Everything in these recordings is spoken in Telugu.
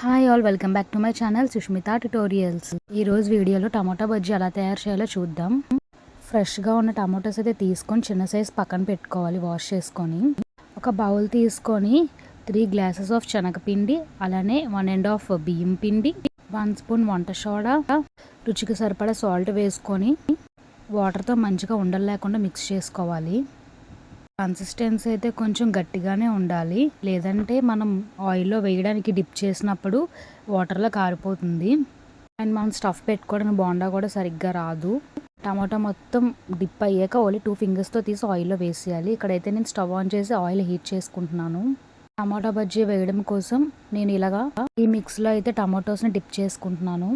Hi all welcome back to my channel Sushmita tutorials ఈ రోజు వీడియోలో టమాటా బజ్జీ ఎలా తయారు చేయాలో చూద్దాం. ఫ్రెష్గా ఉన్న టమాటోస్ అయితే తీసుకొని చిన్న సైజ్ పక్కన పెట్టుకోవాలి వాష్ చేసుకొని. ఒక బౌల్ తీసుకొని త్రీ గ్లాసెస్ ఆఫ్ శనగపిండి అలానే వన్ అండ్ హాఫ్ బియ్యం పిండి వన్ స్పూన్ వంట సోడా రుచికి సరిపడా సాల్ట్ వేసుకొని వాటర్తో మంచిగా ఉండలు లేకుండా మిక్స్ చేసుకోవాలి. కన్సిస్టెన్సీ అయితే కొంచెం గట్టిగానే ఉండాలి. లేదంటే మనం ఆయిల్లో వేయడానికి డిప్ చేసినప్పుడు వాటర్లో కారిపోతుంది. అండ్ మనం స్టఫ్ పెట్టుకోవడానికి బోండా కూడా సరిగ్గా రాదు. టమాటా మొత్తం డిప్ అయ్యాక ఓన్లీ టూ ఫింగర్స్తో తీసి ఆయిల్లో వేసేయాలి. ఇక్కడైతే నేను స్టవ్ ఆన్ చేసి ఆయిల్ హీట్ చేసుకుంటున్నాను. టమాటా బజ్జీ వేయడం కోసం నేను ఇలాగా ఈ మిక్స్లో అయితే టమాటోస్ని డిప్ చేసుకుంటున్నాను.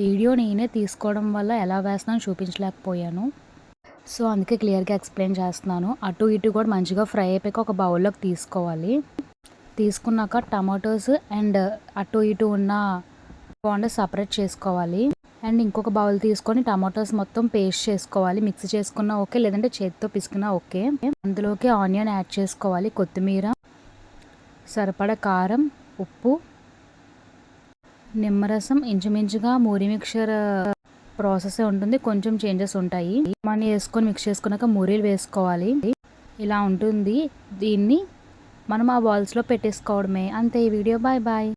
వీడియో నేనే తీసుకోవడం వల్ల ఎలా వేస్తున్నాను చూపించలేకపోయాను. సో అందుకే క్లియర్గా ఎక్స్ప్లెయిన్ చేస్తున్నాను. అటు ఇటు కూడా మంచిగా ఫ్రై అయిపోయాక ఒక బౌల్లోకి తీసుకోవాలి. తీసుకున్నాక టమాటోస్ అండ్ అటు ఇటు ఉన్న బాండ సపరేట్ చేసుకోవాలి. అండ్ ఇంకొక బౌల్ తీసుకొని టమాటోస్ మొత్తం పేస్ట్ చేసుకోవాలి. మిక్స్ చేసుకున్నా ఓకే లేదంటే చేతితో పిసుకున్నా ఓకే. అందులోకి ఆనియన్ యాడ్ చేసుకోవాలి. కొత్తిమీర సరిపడ కారం ఉప్పు నిమ్మరసం ఇంచుమించుగా మూరి మిక్చర్ ప్రాసెస్ ఉంటుంది కొంచెం చేంజెస్ ఉంటాయి. మనీ వేసుకొని మిక్స్ చేసుకున్నాక మురీలు వేసుకోవాలి. ఇలా ఉంటుంది. దీన్ని మనం ఆ బాల్స్లో పెట్టేసుకోవడమే. అంతే ఈ వీడియో. Bye bye.